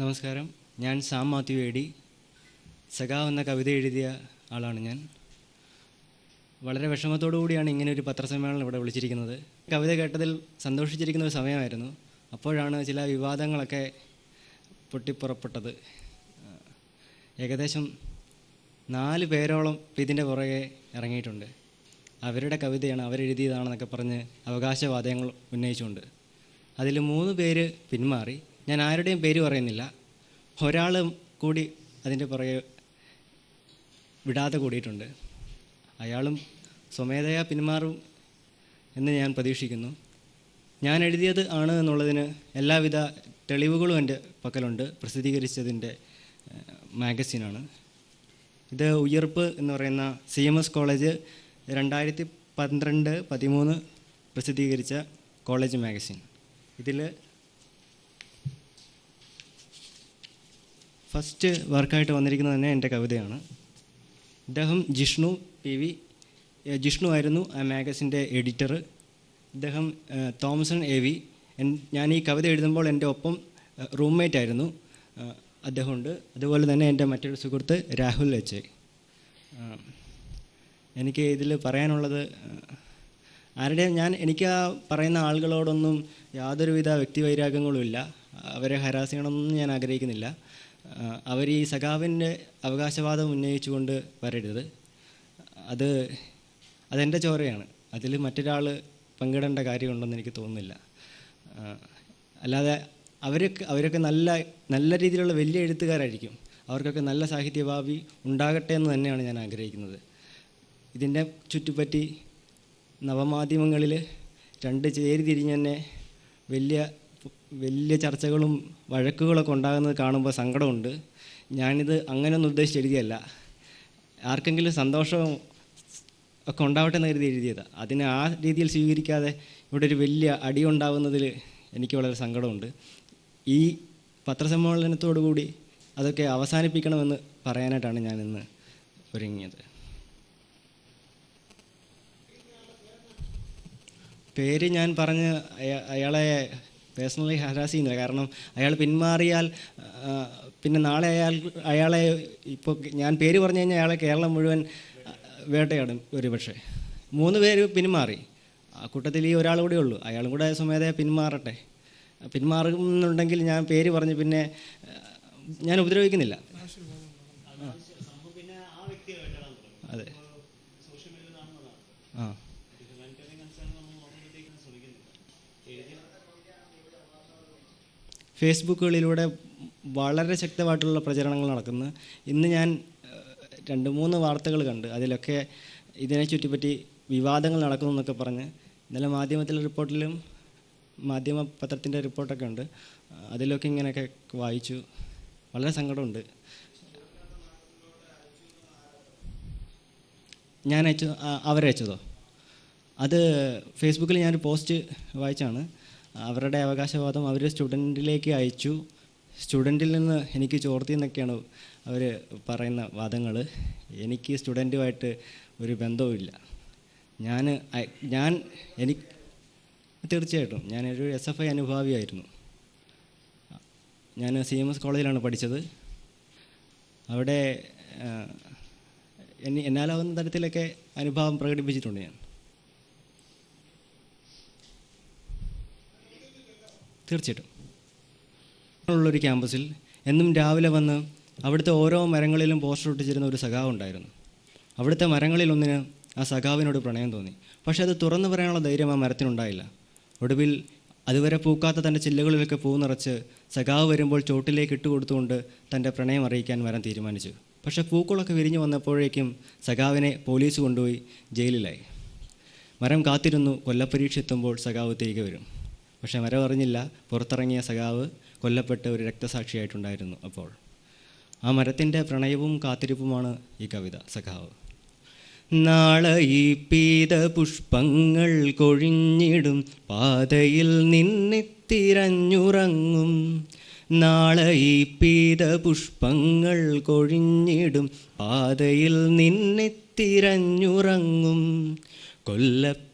നമസ്കാരം. ഞാൻ സാം മാത്യു എടി സഖാവ് എന്ന കവിത എഴുതിയ ആളാണ് ഞാൻ. വളരെ വിഷമത്തോടു കൂടിയാണ് ഇങ്ങനെ ഒരു പത്രസമ്മേളനം ഇവിടെ വിളിച്ചിരിക്കുന്നത്. കവിത കേട്ടതിൽ സന്തോഷിച്ചിരിക്കുന്ന ഒരു സമയമായിരുന്നു. അപ്പോഴാണ് ചില വിവാദങ്ങളൊക്കെ പൊട്ടിപ്പുറപ്പെട്ടത്. ഏകദേശം നാല് പേരോളം ഇതിന്റെ പുറകെ ഇറങ്ങിയിട്ടുണ്ട്. അവരുടെ കവിതയാണ് അവരെഴുതിയതാണെന്നൊക്കെ പറഞ്ഞ് അവകാശവാദങ്ങൾ ഉന്നയിച്ചുകൊണ്ട്. അതിൽ മൂന്ന് പേര് പിന്മാറി. ഞാൻ ആരുടെയും പേര് പറയുന്നില്ല. ഒരാൾ കൂടി അതിന്റെ പുറകെ വിടാതെ കൂടിയിട്ടുണ്ട്. അയാളും സ്വമേധയാ പിന്മാറും എന്ന് ഞാൻ പ്രതീക്ഷിക്കുന്നു. ഞാൻ എഴുതിയത് ആണ് എന്നുള്ളതിന് എല്ലാവിധ തെളിവുകളും എന്റെ പക്കലുണ്ട്. പ്രസിദ്ധീകരിച്ചതിന്റെ മാഗസീനാണ്. ഇത് ഉയർപ്പ് എന്ന് പറയുന്ന സി എം എസ് കോളേജ് രണ്ടായിരത്തി പന്ത്രണ്ട് പതിമൂന്ന് പ്രസിദ്ധീകരിച്ച കോളേജ് മാഗസിൻ. ഇതിൽ ഫസ്റ്റ് വർക്കായിട്ട് വന്നിരിക്കുന്നത് തന്നെ എന്റെ കവിതയാണ്. ഇദ്ദേഹം ജിഷ്ണു പി വി ജിഷ്ണു ആയിരുന്നു ആ മാഗസിന്റെ എഡിറ്റർ. ഇദ്ദേഹം തോമസൺ എ വി. ഞാൻ ഈ കവിത എഴുതുമ്പോൾ എന്റെ ഒപ്പം റൂംമേറ്റ് ആയിരുന്നു അദ്ദേഹമുണ്ട്. അതുപോലെ തന്നെ എന്റെ മറ്റൊരു സുഹൃത്ത് രാഹുൽ എച്ച്. എനിക്ക് ഇതിൽ പറയാനുള്ളത് ആരുടെ ഞാൻ എനിക്ക് ആ പറയുന്ന ആളുകളോടൊന്നും യാതൊരുവിധ വ്യക്തിവൈരാഗ്യങ്ങളുമില്ല അവരെ ഹരാസ് ചെയ്യണമെന്നൊന്നും ഞാൻ ആഗ്രഹിക്കുന്നില്ല. അവർ ഈ സഖാവിന്റെ അവകാശവാദം ഉന്നയിച്ചുകൊണ്ട് വരരുത്. അത് അതെന്റെ ചോരയാണ്. അതിൽ മറ്റൊരാൾ പങ്കിടേണ്ട കാര്യമുണ്ടെന്ന് എനിക്ക് തോന്നുന്നില്ല. അല്ലാതെ അവരൊക്കെ അവരൊക്കെ നല്ല നല്ല രീതിയിലുള്ള വലിയ എഴുത്തുകാരായിരിക്കും. അവർക്കൊക്കെ നല്ല സാഹിത്യഭാവി ഉണ്ടാകട്ടെ എന്ന് തന്നെയാണ് ഞാൻ ആഗ്രഹിക്കുന്നത്. ഇതിന്റെ ചുറ്റുപറ്റി നവമാധ്യമങ്ങളിൽ രണ്ട് ചേരി തിരിഞ്ഞ് തന്നെ വലിയ വലിയ ചർച്ചകളും വഴക്കുകളൊക്കെ ഉണ്ടാകുന്നത് കാണുമ്പോൾ സങ്കടമുണ്ട്. ഞാനിത് അങ്ങനെയൊന്നും ഉദ്ദേശിച്ച് എഴുതിയല്ല. ആർക്കെങ്കിലും സന്തോഷവും ഒക്കെ ഉണ്ടാവട്ടെ എന്ന് കരുതി എഴുതിയതാണ് അതിനെ ആ രീതിയിൽ സ്വീകരിക്കാതെ ഇവിടെ ഒരു വലിയ അടി ഉണ്ടാകുന്നതിൽ എനിക്ക് വളരെ സങ്കടമുണ്ട്. ഈ പത്രസമ്മേളനത്തോടുകൂടി അതൊക്കെ അവസാനിപ്പിക്കണമെന്ന് പറയാനായിട്ടാണ് ഇന്ന് ഒരുങ്ങിയത്. പേര് ഞാൻ പറഞ്ഞ് അയ- അയാളെ പേഴ്സണലി ഹരാസ് ചെയ്യുന്നില്ല കാരണം അയാൾ പിന്മാറിയാൽ പിന്നെ നാളെ അയാൾ അയാളെ ഇപ്പോൾ ഞാൻ പേര് പറഞ്ഞു കഴിഞ്ഞാൽ അയാളെ കേരളം മുഴുവൻ വേട്ടയാടും ഒരു പക്ഷേ മൂന്ന് പേര് പിന്മാറി. ആ കൂട്ടത്തിൽ ഈ ഒരാൾ കൂടെ ഉള്ളൂ. അയാളും കൂടെ സ്വമേധയെ പിന്മാറട്ടെ. പിന്മാറുന്നുണ്ടെങ്കിൽ ഞാൻ പേര് പറഞ്ഞ് പിന്നെ ഞാൻ ഉപദ്രവിക്കുന്നില്ല. ഫേസ്ബുക്കുകളിലൂടെ വളരെ ശക്തമായിട്ടുള്ള പ്രചരണങ്ങൾ നടക്കുന്നു. ഇന്ന് ഞാൻ രണ്ട് മൂന്ന് വാർത്തകൾ കണ്ട് അതിലൊക്കെ ഇതിനെ ചുറ്റിപ്പറ്റി വിവാദങ്ങൾ നടക്കുന്നു എന്നൊക്കെ പറഞ്ഞ് ഇന്നലെ മാധ്യമത്തിലെ റിപ്പോർട്ടിലും മാധ്യമ പത്രത്തിന്റെ റിപ്പോർട്ടൊക്കെ ഉണ്ട്. അതിലൊക്കെ ഇങ്ങനെയൊക്കെ വായിച്ചു. വളരെ സങ്കടമുണ്ട്. ഞാൻ അയച്ചു അവരയച്ചതോ അത് ഫേസ്ബുക്കിൽ ഞാനൊരു പോസ്റ്റ് വായിച്ചാണ്. അവരുടെ അവകാശവാദം അവർ സ്റ്റുഡന്റിലേക്ക് അയച്ചു. സ്റ്റുഡന്റിൽ നിന്ന് എനിക്ക് ചോർത്തി എന്നൊക്കെയാണ് അവർ പറയുന്ന വാദങ്ങൾ എനിക്ക് സ്റ്റുഡന്റുമായിട്ട് ഒരു ബന്ധവുമില്ല ഞാൻ ഞാൻ എനിക്ക് തീർച്ചയായിട്ടും ഞാനൊരു എസ് എഫ് ഐ അനുഭാവിയായിരുന്നു. ഞാൻ സി എം എസ് കോളേജിലാണ് പഠിച്ചത്. അവിടെ എന്നാലാവുന്ന തരത്തിലൊക്കെ അനുഭാവം പ്രകടിപ്പിച്ചിട്ടുണ്ട് ഞാൻ. തീർച്ചയായിട്ടും. ഉള്ളൊരു ക്യാമ്പസിൽ എന്നും രാവിലെ വന്ന് അവിടുത്തെ ഓരോ മരങ്ങളിലും പോസ്റ്റർ ഒട്ടിച്ചിരുന്ന ഒരു സഖാവ് ഉണ്ടായിരുന്നു. അവിടുത്തെ മരങ്ങളിലൊന്നിന് ആ സഖാവിനോട് പ്രണയം തോന്നി. പക്ഷേ അത് തുറന്നു പറയാനുള്ള ധൈര്യം ആ മരത്തിനുണ്ടായില്ല. ഒടുവിൽ അതുവരെ പൂക്കാത്ത തന്റെ ചില്ലകളിലൊക്കെ പൂ നിറച്ച് സഖാവ് വരുമ്പോൾ ചോട്ടിലേക്ക് ഇട്ട് കൊടുത്തുകൊണ്ട് തന്റെ പ്രണയം അറിയിക്കാൻ മരം തീരുമാനിച്ചു. പക്ഷേ പൂക്കളൊക്കെ വിരിഞ്ഞു വന്നപ്പോഴേക്കും സഖാവിനെ പോലീസ് കൊണ്ടുപോയി ജയിലിലായി. മരം കാത്തിരുന്നു കൊല്ലപ്പരീക്ഷ എത്തുമ്പോൾ സഖാവ് തിരികെ വരും. പക്ഷേ മരമറിഞ്ഞില്ല പുറത്തിറങ്ങിയ സഖാവ് കൊല്ലപ്പെട്ട ഒരു രക്തസാക്ഷിയായിട്ടുണ്ടായിരുന്നു അപ്പോൾ. ആ മരത്തിന്റെ പ്രണയവും കാത്തിരിപ്പുമാണ് ഈ കവിത സഖാവ്. നാളെ ഈ പീത പുഷ്പങ്ങൾ കൊഴിഞ്ഞിടും. പാതയിൽ നിന്നിത്തിരഞ്ഞുറങ്ങും. നാളെ ഈ പീത പുഷ്പങ്ങൾ കൊഴിഞ്ഞിടും. പാതയിൽ നിന്നിത്തിരഞ്ഞുറങ്ങും. കൊല്ലപ്പ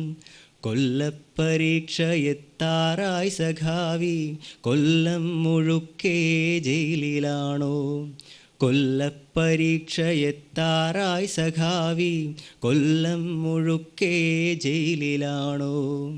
കൊല്ലപ്പരീക്ഷ എത്താറായി സഖാവി. കൊല്ലം മുഴുക്കേ ജയിലിലാണോ? കൊല്ലപ്പരീക്ഷ എത്താറായി സഖാവി. കൊല്ലം മുഴുക്കേ ജയിലിലാണോ?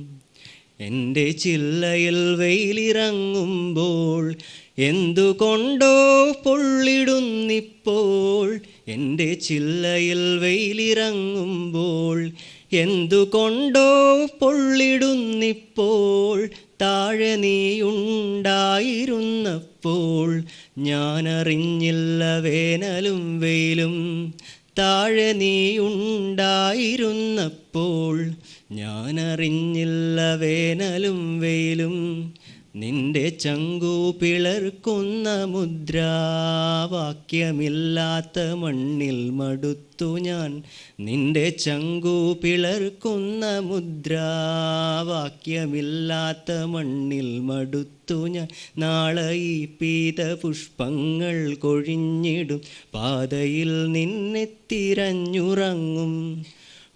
എന്റെ ചില്ലയിൽ വെയിലിറങ്ങുമ്പോൾ എന്തുകൊണ്ടോ പൊള്ളിടുന്നിപ്പോൾ? എന്റെ ചില്ലയിൽ വെയിലിറങ്ങുമ്പോൾ എന്തുകൊണ്ടോ പൊള്ളിടുന്നിപ്പോൾ താഴെ നീയുണ്ടായിരുന്നപ്പോൾ ഞാനറിഞ്ഞില്ല വേനലും വെയിലും. താഴെ നീയുണ്ടായിരുന്നപ്പോൾ ഞാനറിഞ്ഞില്ല വേനലും വെയിലും. നിന്റെ ചങ്കു പിളർക്കുന്ന മുദ്രാവാക്യമില്ലാത്ത മണ്ണിൽ മടുത്തു ഞാൻ. നിന്റെ ചങ്കു പിളർക്കുന്ന മുദ്രാവാക്യമില്ലാത്ത മണ്ണിൽ മടുത്തു ഞാൻ. നാളെ ഈ പീത പുഷ്പങ്ങൾ കൊഴിഞ്ഞിടും. പാതയിൽ നിന്നെ തിരഞ്ഞുറങ്ങും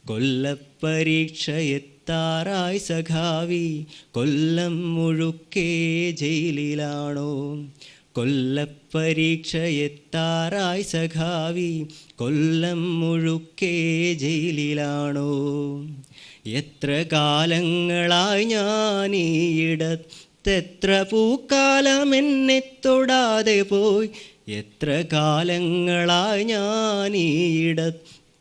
കൊല്ലപ്പരീക്ഷ എത്താറായി സഖാവി കൊല്ലം മുഴുക്കേ ജയിലിലാണോ? കൊല്ലപ്പരീക്ഷയെത്താറായി സഖാവി കൊല്ലം മുഴുക്കേ ജയിലിലാണോ? എത്ര കാലങ്ങളായി ഞാൻ പൂക്കാലം എന്നെ തൊടാതെ പോയി എത്ര കാലങ്ങളായി ഞാൻ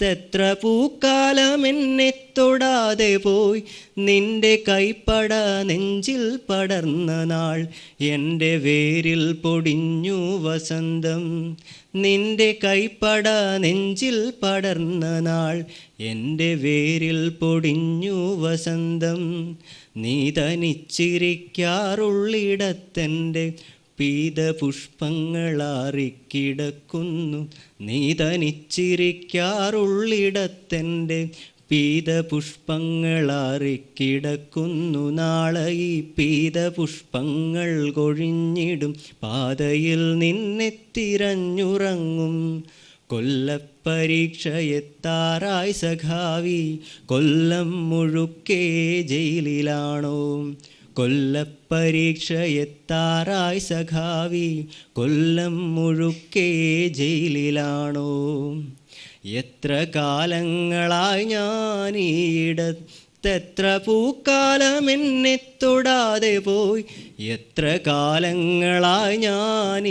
തെത്ര പൂക്കാലം എന്നെ തൊടാതെ പോയി. നിന്റെ കൈപ്പട നെഞ്ചിൽ പടർന്ന നാൾ എന്റെ വേരിൽ പൊടിഞ്ഞു വസന്തം. നിന്റെ കൈപ്പട നെഞ്ചിൽ പടർന്ന നാൾ എന്റെ വേരിൽ പൊടിഞ്ഞു വസന്തം. നീ തനിച്ചിരിക്കാറുള്ളിടത്തെന്റെ പീതപുഷ്പങ്ങളാറിക്കിടക്കുന്നു. നീ തനിച്ചിരിക്കാറുള്ളിടത്തെന്റെ പീതപുഷ്പങ്ങളാറിക്കിടക്കുന്നു. നാളെ ഈ പീതപുഷ്പങ്ങൾ കൊഴിഞ്ഞിടും. പാതയിൽ നിന്നെ തിരഞ്ഞുറങ്ങും കൊല്ലപ്പരീക്ഷയെത്താറായി സഖാവി. കൊല്ലം മുഴുക്കേ ജയിലിലാണോ? കൊല്ലപ്പരീക്ഷ എത്താറായി സഖാവി. കൊല്ലം മുഴുക്കേ ജയിലിലാണോ? എത്ര കാലങ്ങളായി ഞാൻ ഈയിടത്തെത്ര പൂക്കാലം എന്നെ തൊടാതെ പോയി. എത്ര കാലങ്ങളായി ഞാൻ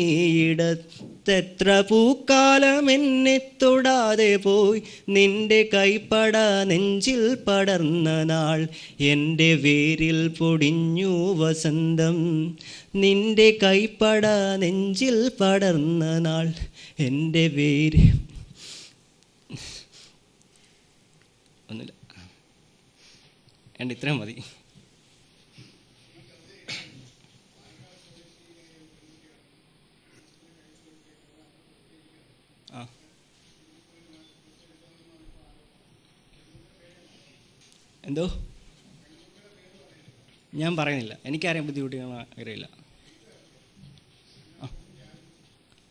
ഈയിടത്തെത്ര പൂക്കാലം എന്നെ തൊടാതെ പോയി. നിന്റെ കൈപ്പട നെഞ്ചിൽ പടർന്ന നാൾ എന്റെ വേരിൽ പൊടിഞ്ഞു വസന്തം. നിന്റെ കൈപ്പട നെഞ്ചിൽ പടർന്ന നാൾ എന്റെ വേര്. ഒന്നുമില്ല. എന്റെ ഇത്രയും മതി. എന്തോ? ഞാൻ പറയുന്നില്ല. എനിക്കാരെയും ബുദ്ധിമുട്ടിക്കാൻ അറിയില്ല ആ.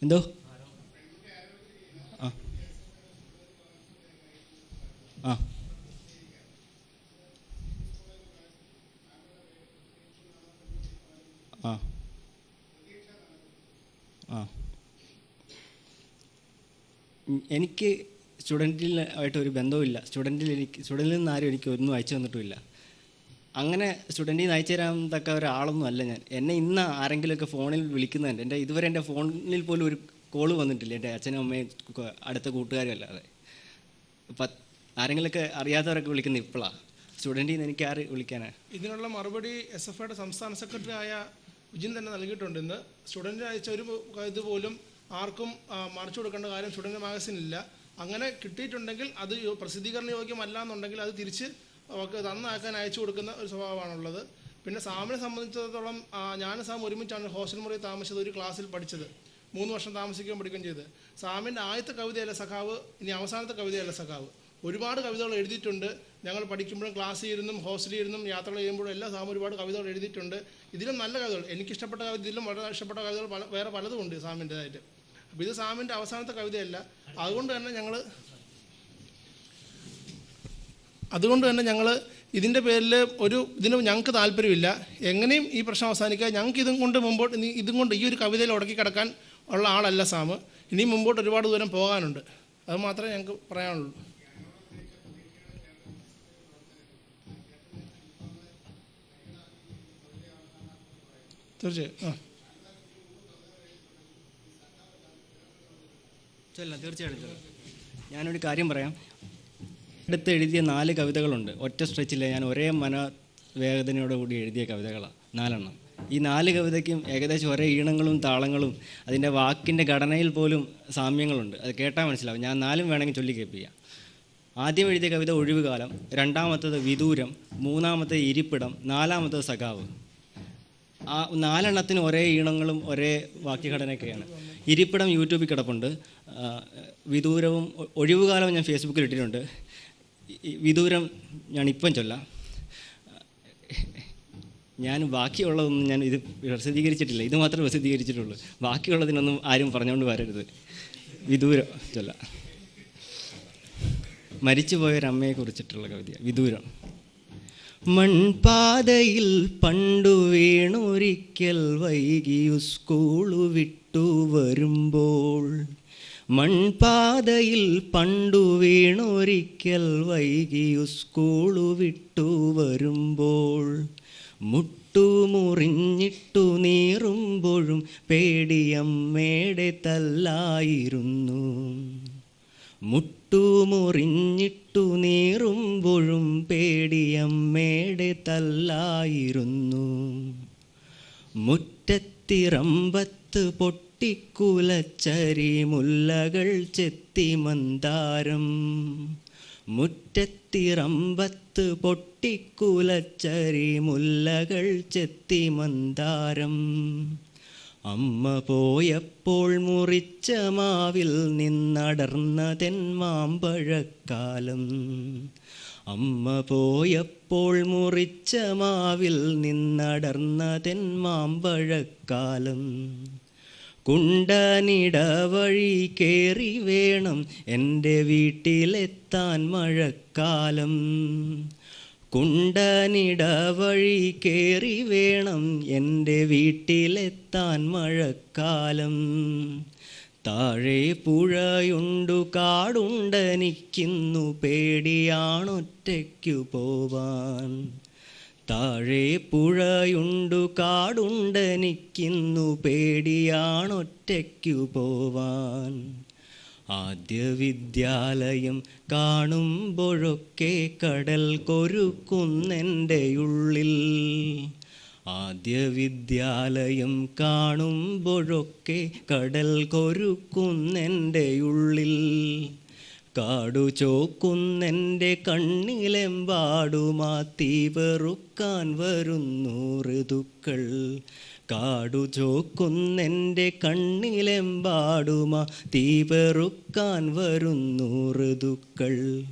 എന്തോ? ആ. ആ. ആ. എനിക്ക് സ്റ്റുഡന്റിൽ ആയിട്ട് ഒരു ബന്ധവുമില്ല. സ്റ്റുഡന്റിൽ എനിക്ക് സ്റ്റുഡന്റിൽ നിന്ന് ആരും എനിക്ക് ഒന്നും അയച്ചു തന്നിട്ടുമില്ല. അങ്ങനെ സ്റ്റുഡന്റിൽ നിന്ന് അയച്ചു തരാൻ തക്ക ഒരാളൊന്നും അല്ല ഞാൻ. എന്നെ ഇന്ന് ആരെങ്കിലുമൊക്കെ ഫോണിൽ വിളിക്കുന്നുണ്ട്. എന്റെ ഇതുവരെ എന്റെ ഫോണിൽ പോലും ഒരു കോൾ വന്നിട്ടില്ല. എന്റെ അച്ഛനും അമ്മയും അടുത്ത കൂട്ടുകാരും അല്ലാതെ. അപ്പം ആരെങ്കിലുമൊക്കെ അറിയാത്തവരൊക്കെ വിളിക്കുന്നത് ഇപ്പോഴാണ് സ്റ്റുഡന്റിൽ നിന്ന് എനിക്ക് ആര് വിളിക്കാനാണ് ഇതിനുള്ള മറുപടി എസ് എഫ് ഐയുടെ സംസ്ഥാന സെക്രട്ടറി ആയ വിജിൻ തന്നെ നൽകിയിട്ടുണ്ട്. ഇന്ന് സ്റ്റുഡന്റ് അയച്ച ഒരു ഇത് പോലും ആർക്കും മറിച്ചു കൊടുക്കേണ്ട കാര്യം സ്റ്റുഡന്റ് മാഗസിനില്ല. അങ്ങനെ കിട്ടിയിട്ടുണ്ടെങ്കിൽ അത് പ്രസിദ്ധീകരണ യോഗ്യമല്ല എന്നുണ്ടെങ്കിൽ അത് തിരിച്ച് അവർക്ക് തന്നാക്കാൻ അയച്ചു കൊടുക്കുന്ന ഒരു സ്വഭാവമാണുള്ളത്. പിന്നെ സാമിനെ സംബന്ധിച്ചിടത്തോളം ഞാൻ സാം ഒരുമിച്ചാണ് ഹോസ്റ്റൽ മുറിയിൽ താമസിച്ചത് ഒരു ക്ലാസ്സിൽ പഠിച്ചത്. മൂന്ന് വർഷം താമസിക്കുകയും പഠിക്കുകയും ചെയ്ത്. സാമിന്റെ ആദ്യത്തെ കവിതയല്ല സഖാവ് ഇനി അവസാനത്തെ കവിതയല്ല സഖാവ്. ഒരുപാട് കവിതകൾ എഴുതിയിട്ടുണ്ട്. ഞങ്ങൾ പഠിക്കുമ്പോഴും ക്ലാസ്സിൽ ഇരുന്നും ഹോസ്റ്റലിൽ ഇരുന്നും യാത്രകൾ ചെയ്യുമ്പോഴും എല്ലാം സാം ഒരുപാട് കവിതകൾ എഴുതിയിട്ടുണ്ട്. ഇതിലും നല്ല കവിതകൾ. എനിക്കിഷ്ടപ്പെട്ട കവിത ഇതിലും വളരെ ഇഷ്ടപ്പെട്ട കവിതകൾ പല വേറെ പലതും ഉണ്ട് സാമിന്റെതായിട്ട് അപ്പോൾ ഇത് സാമിന്റെ അവസാനത്തെ കവിതയല്ല. അതുകൊണ്ട് തന്നെ ഞങ്ങൾ അതുകൊണ്ട് തന്നെ ഞങ്ങൾ ഇതിന്റെ പേരിൽ ഒരു ഇതിന് ഞങ്ങൾക്ക് താല്പര്യമില്ല. എങ്ങനെയും ഈ പ്രശ്നം അവസാനിക്കുക. ഞങ്ങൾക്ക് ഇതും കൊണ്ട് മുമ്പോട്ട് ഇതും കൊണ്ട് ഈ ഒരു കവിതയിൽ ഉടക്കി കിടക്കാൻ ഉള്ള ആളല്ല സാമ്. ഇനി മുമ്പോട്ട് ഒരുപാട് ദൂരം പോകാനുണ്ട്. അത് മാത്രമേ ഞങ്ങൾക്ക് പറയാനുള്ളൂ. തീർച്ചയായും. ആ. ചൊല്ലാം തീർച്ചയായിട്ടും. ചൊല്ലാം ഞാനൊരു കാര്യം പറയാം. അടുത്ത് എഴുതിയ നാല് കവിതകളുണ്ട്. ഒറ്റ സ്ട്രെച്ചിൽ ഞാൻ ഒരേ മനോവേദനയോട് കൂടി എഴുതിയ കവിതകളാണ് നാലെണ്ണം. ഈ നാല് കവിതയ്ക്കും ഏകദേശം ഒരേ ഈണങ്ങളും താളങ്ങളും അതിന്റെ വാക്കിന്റെ ഘടനയിൽ പോലും സാമ്യങ്ങളുണ്ട്. അത് കേട്ടാൽ മനസ്സിലാവും. ഞാൻ നാലും വേണമെങ്കിൽ ചൊല്ലി കേൾപ്പിക്കാം. ആദ്യം എഴുതിയ കവിത ഒഴിവുകാലം രണ്ടാമത്തത് വിദൂരം മൂന്നാമത്തെ ഇരിപ്പിടം നാലാമത്തത് സഖാവ്. ആ നാലെണ്ണത്തിന് ഒരേ ഈണങ്ങളും ഒരേ വാക്യഘടനയൊക്കെയാണ്. ഇരിപ്പിടം യൂട്യൂബിൽ കിടപ്പുണ്ട്. വിദൂരവും ഒഴിവുകാലം ഞാൻ ഫേസ്ബുക്കിൽ ഇട്ടിട്ടുണ്ട്. വിദൂരം ഞാൻ ഇപ്പം ചൊല്ലാം. ഞാൻ ബാക്കിയുള്ളതൊന്നും ഞാൻ ഇത് പ്രസിദ്ധീകരിച്ചിട്ടില്ല. ഇത് മാത്രമേ പ്രസിദ്ധീകരിച്ചിട്ടുള്ളൂ. ബാക്കിയുള്ളതിനൊന്നും ആരും പറഞ്ഞുകൊണ്ട് വരരുത്. വിദൂരം ചൊല്ലാം. മരിച്ചുപോയൊരമ്മയെ കുറിച്ചിട്ടുള്ള കവിത വിദൂരം. മൺപാതയിൽ പണ്ടു വീണൊരിക്കൽ വൈകിയു സ്കൂളു വിട്ടു വരുമ്പോൾ മൺപാതയിൽ പണ്ടു വീണൊരിക്കൽ വൈകിയു സ്കൂളു വിട്ടു വരുമ്പോൾ. മുട്ടുമുറിഞ്ഞിട്ടു നീറുമ്പോഴും പേടിയമ്മേടെ തല്ലായിരുന്നു. മുട്ടുമുറിഞ്ഞിട്ടു നീറുമ്പോഴും പേടിയമ്മേടെ തല്ലായിരുന്നു. മുറ്റത്തിറമ്പത്ത് പൊട്ടിക്കുലച്ചരി മുല്ലകൾ ചെത്തി മന്ദാരം. മുറ്റത്തിറമ്പത്ത് പൊട്ടിക്കുലച്ചരി മുല്ലകൾ ചെത്തി മന്ദാരം. അമ്മ പോയപ്പോൾ മുറിച്ച മാവിൽ നിന്നടർന്നതെൻ മാമ്പഴക്കാലം. അമ്മ പോയപ്പോൾ മുറിച്ച മാവിൽ നിന്നടർന്നതെൻ മാമ്പഴക്കാലം. കുണ്ടനിട വഴി കയറി വേണം എന്റെ വീട്ടിലെത്താൻ മഴക്കാലം. കുണ്ടനിട വഴി കയറി വേണം എന്റെ വീട്ടിലെത്താൻ മഴക്കാലം. താഴെ പുഴയുണ്ടു കാടുണ്ടനിക്കുന്നു പേടിയാണൊറ്റയ്ക്കു പോവാൻ. താഴെ പുഴയുണ്ടു കാടുണ്ടനിക്കുന്നു പേടിയാണൊറ്റയ്ക്കു പോവാൻ. ആദ്യ വിദ്യാലയം കാണുമ്പോഴൊക്കെ കടൽ കൊരുക്കുന്നെന്റെ ഉള്ളിൽ. ആദ്യ വിദ്യാലയം കാണുമ്പോഴൊക്കെ കടൽ കൊരുക്കുന്നെന്റെ ഉള്ളിൽ. കാടു ചോക്കുന്നെന്റെ കണ്ണിലെമ്പാടുമാ തീ വെറുക്കാൻ വരുന്നു ഋതുക്കൾ. കാടു ചോക്കുന്നെന്റെ കണ്ണിലെമ്പാടുമാ തീ വെറുക്കാൻ വരുന്നു ഋതുക്കൾ.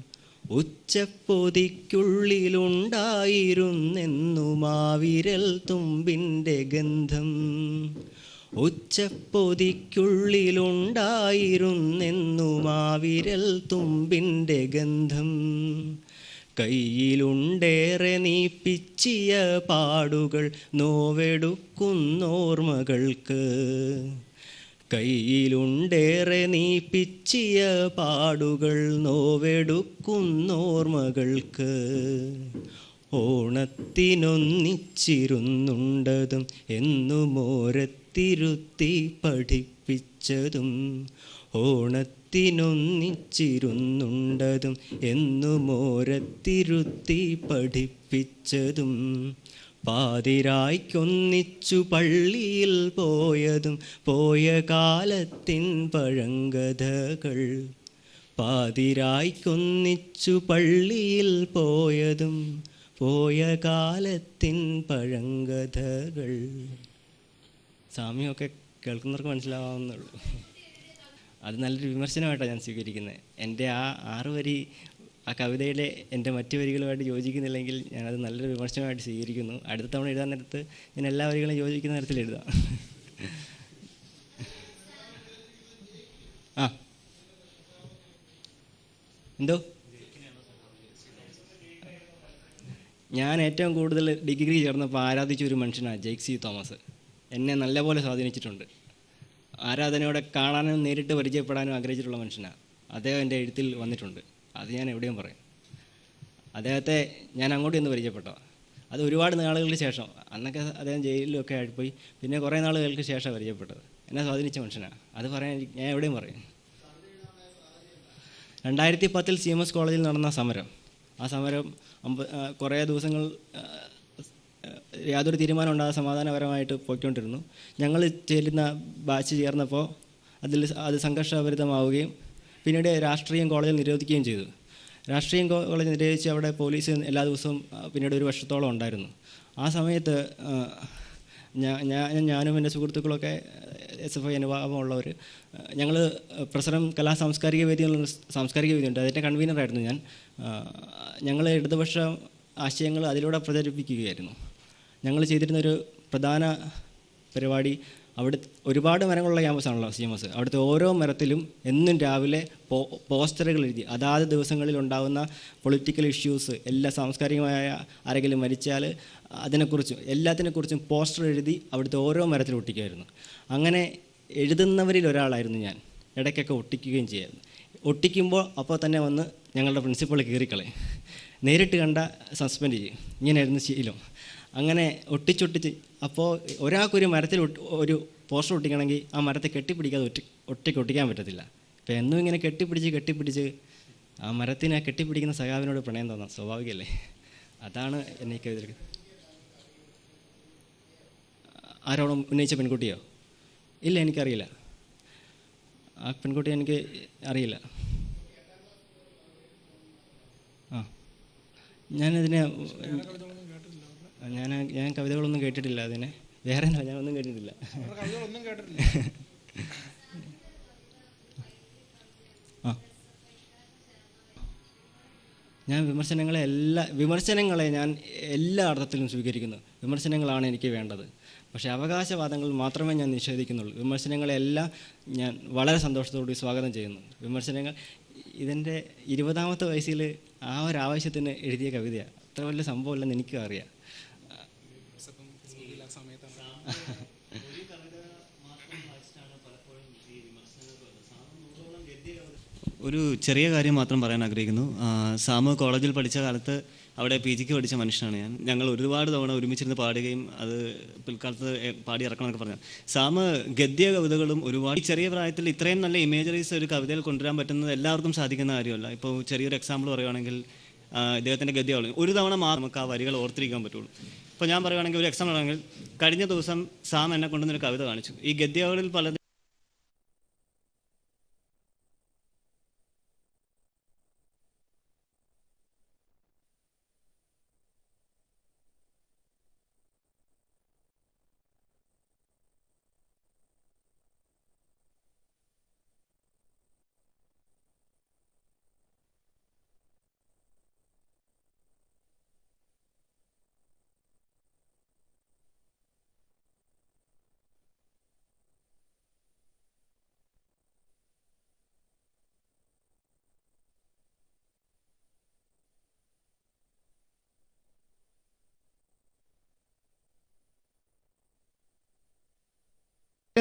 ഉച്ചപ്പൊതിക്കുള്ളിലുണ്ടായിരുന്നെന്നു മാവിരൽ തുമ്പിന്റെ ഗന്ധം. ഉച്ചപ്പൊതിക്കുള്ളിലുണ്ടായിരുന്നെന്നു മാവിരൽ തുമ്പിന്റെ ഗന്ധം. കയ്യിലുണ്ടേറെ നീപ്പിച്ചിയ പിച്ചിയ പാടുകൾ നോവെടുക്കുന്നോർമ്മകൾക്ക്. കയ്യിലുണ്ടേറെ നീപ്പിച്ചിയ പിച്ചിയ പാടുകൾ നോവെടുക്കുന്നോർമ്മകൾക്ക്. ഓണത്തിനൊന്നിച്ചിരുന്നുണ്ടതും എന്നും ഓരത്തിരുത്തി പഠിപ്പിച്ചതും ഓണത്തിനൊന്നിച്ചിരുന്നുണ്ടതും എന്നും ഓരത്തിരുത്തി പഠിപ്പിച്ചതും പാതിരായ്ക്കൊന്നിച്ചു പള്ളിയിൽ പോയതും പോയ കാലത്തിൻ പഴങ്കഥകൾ പാതിരായ്ക്കൊന്നിച്ചു പള്ളിയിൽ പോയതും പോയ കാലത്തിൻ പഴങ്കഥകൾ സാമ്യമൊക്കെ കേൾക്കുന്നവർക്ക് മനസ്സിലാവാമെന്നുള്ളൂ അത് നല്ലൊരു വിമർശനമായിട്ടാണ് ഞാൻ സ്വീകരിക്കുന്നത്. എന്റെ ആ ആറ് വരി ആ കവിതയിലെ എന്റെ മറ്റു വരികളുമായിട്ട് യോജിക്കുന്നില്ലെങ്കിൽ ഞാനത് നല്ലൊരു വിമർശനമായിട്ട് സ്വീകരിക്കുന്നു. അടുത്ത തവണ എഴുതാൻ നേരത്ത് ഞാൻ എല്ലാ വരികളും യോജിക്കുന്ന തരത്തിൽ എഴുതാം. ആ. എന്തോ? ഞാൻ ഏറ്റവും കൂടുതൽ ഡിഗ്രി ചേർന്നപ്പോൾ ആരാധിച്ച ഒരു മനുഷ്യനാണ് ജെയ്ക്സി തോമസ്. എന്നെ നല്ലപോലെ സ്വാധീനിച്ചിട്ടുണ്ട്. ആരാധനയോടെ കാണാനും നേരിട്ട് പരിചയപ്പെടാനും ആഗ്രഹിച്ചിട്ടുള്ള മനുഷ്യനാണ് അദ്ദേഹം എന്റെ എഴുത്തിൽ വന്നിട്ടുണ്ട്. അത് ഞാൻ എവിടെയും പറയും. അദ്ദേഹത്തെ ഞാൻ അങ്ങോട്ട് ഇന്ന് പരിചയപ്പെട്ടോ അത് ഒരുപാട് നാളുകൾക്ക് ശേഷം. അന്നൊക്കെ അദ്ദേഹം ജയിലിലൊക്കെ ആയിപ്പോയി. പിന്നെ കുറേ നാളുകൾക്ക് ശേഷം പരിചയപ്പെട്ടത്. എന്നെ സ്വാധീനിച്ച മനുഷ്യനാണ് അത് പറയാൻ ഞാൻ എവിടെയും പറയും. രണ്ടായിരത്തി പത്തിൽ സി എം എസ് കോളേജിൽ നടന്ന സമരം. ആ സമരം കുറേ ദിവസങ്ങൾ യാതൊരു തീരുമാനം ഉണ്ടാകാതെ സമാധാനപരമായിട്ട് പോയിക്കൊണ്ടിരുന്നു. ഞങ്ങൾ ചേരുന്ന ബാച്ച് ചേർന്നപ്പോൾ അതിൽ അത് സംഘർഷഭരിതമാവുകയും പിന്നീട് രാഷ്ട്രീയം കോളേജിൽ നിരോധിക്കുകയും ചെയ്തു. രാഷ്ട്രീയം കോളേജ് നിരോധിച്ച് അവിടെ പോലീസ് എല്ലാ ദിവസവും പിന്നീട് ഒരു വർഷത്തോളം ഉണ്ടായിരുന്നു. ആ സമയത്ത് ഞാൻ ഞാനും എന്റെ സുഹൃത്തുക്കളൊക്കെ എസ് എഫ് ഐ അനുഭാവമുള്ളവർ ഞങ്ങൾ പ്രസരം കലാ സാംസ്കാരിക വേദി എന്നുള്ള സാംസ്കാരിക വേദിയുണ്ട്. അതിന്റെ കൺവീനറായിരുന്നു ഞാൻ. ഞങ്ങൾ ഇടതുപക്ഷ ആശയങ്ങൾ അതിലൂടെ പ്രചരിപ്പിക്കുകയായിരുന്നു. ഞങ്ങൾ ചെയ്തിരുന്ന ഒരു പ്രധാന പരിപാടി അവിടെ ഒരുപാട് മരങ്ങളുള്ള ക്യാമ്പസാണല്ലോ സി എം എസ്. അവിടുത്തെ ഓരോ മരത്തിലും എന്നും രാവിലെ പോ പോസ്റ്ററുകൾ എഴുതി. അതാത് ദിവസങ്ങളിൽ ഉണ്ടാകുന്ന പൊളിറ്റിക്കൽ ഇഷ്യൂസ് എല്ലാ സാംസ്കാരികമായ ആരെങ്കിലും മരിച്ചാൽ അതിനെക്കുറിച്ചും എല്ലാത്തിനെക്കുറിച്ചും പോസ്റ്റർ എഴുതി അവിടുത്തെ ഓരോ മരത്തിലും ഒട്ടിക്കുമായിരുന്നു. അങ്ങനെ എഴുതുന്നവരിൽ ഒരാളായിരുന്നു ഞാൻ. ഇടയ്ക്കൊക്കെ ഒട്ടിക്കുകയും ചെയ്യായിരുന്നു. ഒട്ടിക്കുമ്പോൾ അപ്പോൾ തന്നെ വന്ന് ഞങ്ങളുടെ പ്രിൻസിപ്പൾ കീറിക്കളയും നേരിട്ട് കണ്ട സസ്പെൻഡ് ചെയ്യും ഇങ്ങനെയായിരുന്നു ശീലം. അങ്ങനെ ഒട്ടിച്ചൊട്ടിച്ച് അപ്പോൾ ഒരാൾക്കൊരു മരത്തിൽ ഒരു പോസ്റ്റർ ഒട്ടിക്കണമെങ്കിൽ ആ മരത്തെ കെട്ടിപ്പിടിക്കാതെ ഒറ്റ ഒറ്റയ്ക്ക് ഒട്ടിക്കാൻ പറ്റത്തില്ല. ഇപ്പം എന്നും ഇങ്ങനെ കെട്ടിപ്പിടിച്ച് കെട്ടിപ്പിടിച്ച് ആ മരത്തിനെ കെട്ടിപ്പിടിക്കുന്ന സഖാവിനോട് പ്രണയം തോന്നാം. സ്വാഭാവികമല്ലേ അതാണ് എന്നെ കവിതയിൽ ആരോടും ഉന്നയിച്ച പെൺകുട്ടിയോ? ഇല്ല എനിക്കറിയില്ല. ആ പെൺകുട്ടി എനിക്ക് അറിയില്ല. ആ. ഞാനതിനെ ഞാൻ ഞാൻ കവിതകളൊന്നും കേട്ടിട്ടില്ല അതിനെ. വേറെ എന്താ ഞാനൊന്നും കേട്ടിട്ടില്ല. കവിതകളൊന്നും കേട്ടിട്ടില്ല. ആ. ഞാൻ വിമർശനങ്ങളെ എല്ലാ വിമർശനങ്ങളെ ഞാൻ എല്ലാ അർത്ഥത്തിലും സ്വീകരിക്കുന്നു. വിമർശനങ്ങളാണ് എനിക്ക് വേണ്ടത്. പക്ഷേ അവകാശവാദങ്ങൾ മാത്രമേ ഞാൻ നിഷേധിക്കുന്നുള്ളൂ. വിമർശനങ്ങളെല്ലാം ഞാൻ വളരെ സന്തോഷത്തോടുകൂടി സ്വാഗതം ചെയ്യുന്നു. വിമർശനങ്ങൾ ഇതിന്റെ ഇരുപതാമത്തെ വയസ്സിൽ ആ ഒരു ആവശ്യത്തിന് എഴുതിയ കവിതയാണ് അത്ര വലിയ സംഭവമല്ലെന്ന് എനിക്കും അറിയാം. ഒരു ചെറിയ കാര്യം മാത്രം പറയാൻ ആഗ്രഹിക്കുന്നു. സാമു കോളേജിൽ പഠിച്ച കാലത്ത് അവിടെ പി ജിക്ക് പഠിച്ച മനുഷ്യനാണ് ഞാൻ. ഞങ്ങൾ ഒരുപാട് തവണ ഒരുമിച്ചിരുന്ന് പാടുകയും അത് പിൽക്കാലത്ത് പാടി ഇറക്കണമെന്നൊക്കെ പറഞ്ഞു. സാമ് ഗദ്യ കവിതകളും ഒരുപാട് ചെറിയ പ്രായത്തിൽ ഇത്രയും നല്ല ഇമേജറീസ് ഒരു കവിതയിൽ കൊണ്ടുവരാൻ പറ്റുന്നത് എല്ലാവർക്കും സാധിക്കുന്ന കാര്യമല്ല. ഇപ്പോൾ ചെറിയൊരു എക്സാമ്പിൾ പറയുകയാണെങ്കിൽ ഇദ്ദേഹത്തിന്റെ ഗദ്യ ഒരു തവണ മാത്രം നമുക്ക് ആ വരികൾ ഓർത്തിരിക്കാൻ പറ്റുള്ളൂ. ഇപ്പോൾ ഞാൻ പറയുകയാണെങ്കിൽ ഒരു എക്സാമ്പിൾ ആണെങ്കിൽ കഴിഞ്ഞ ദിവസം സാം എന്നെ കൊണ്ടുവന്നൊരു കവിത കാണിച്ചു. ഈ ഗദ്യകളിൽ പല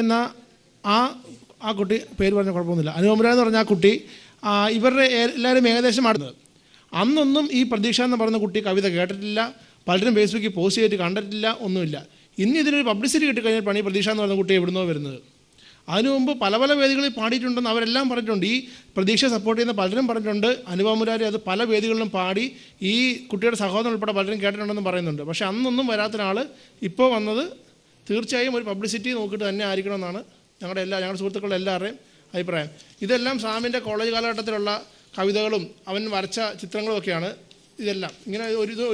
എന്ന ആ ആ കുട്ടി പേര് പറഞ്ഞ കുഴപ്പമൊന്നുമില്ല. അനുപമര എന്ന് പറഞ്ഞ ആ കുട്ടി ഇവരുടെ എല്ലാവരും ഏകദേശം ആടുന്നത് അന്നൊന്നും ഈ പ്രതീക്ഷ എന്ന് പറയുന്ന കുട്ടി കവിത കേട്ടിട്ടില്ല പലരും ഫേസ്ബുക്കിൽ പോസ്റ്റ് ചെയ്തിട്ട് കണ്ടിട്ടില്ല ഒന്നുമില്ല. ഇന്ന് ഇതിനൊരു പബ്ലിസിറ്റി കിട്ടിക്കഴിഞ്ഞാൽ പണി പ്രതീക്ഷ എന്ന് പറയുന്ന കുട്ടി എവിടുന്നോ വരുന്നത്. അതിനു മുമ്പ് പല പല വേദികളിൽ പാടിയിട്ടുണ്ടെന്ന് അവരെല്ലാം പറഞ്ഞിട്ടുണ്ട്. ഈ പ്രതീക്ഷ സപ്പോർട്ട് ചെയ്യുന്ന പലരും പറഞ്ഞിട്ടുണ്ട്. അനുപമുരാരി അത് പല വേദികളിലും പാടി ഈ കുട്ടിയുടെ സഹോദരൻ ഉൾപ്പെടെ പലരും കേട്ടിട്ടുണ്ടെന്ന് പറയുന്നുണ്ട്. പക്ഷേ അന്നൊന്നും വരാത്തൊരാൾ ഇപ്പോൾ വന്നത് തീർച്ചയായും ഒരു പബ്ലിസിറ്റി നോക്കിയിട്ട് തന്നെ ആയിരിക്കണം എന്നാണ് ഞങ്ങളുടെ എല്ലാ ഞങ്ങളുടെ സുഹൃത്തുക്കളുടെ എല്ലാവരുടെയും അഭിപ്രായം. ഇതെല്ലാം സാമിന്റെ കോളേജ് കാലഘട്ടത്തിലുള്ള കവിതകളും അവൻ വരച്ച ചിത്രങ്ങളും ഒക്കെയാണ് ഇതെല്ലാം. ഇങ്ങനെ ഒരു ഇത്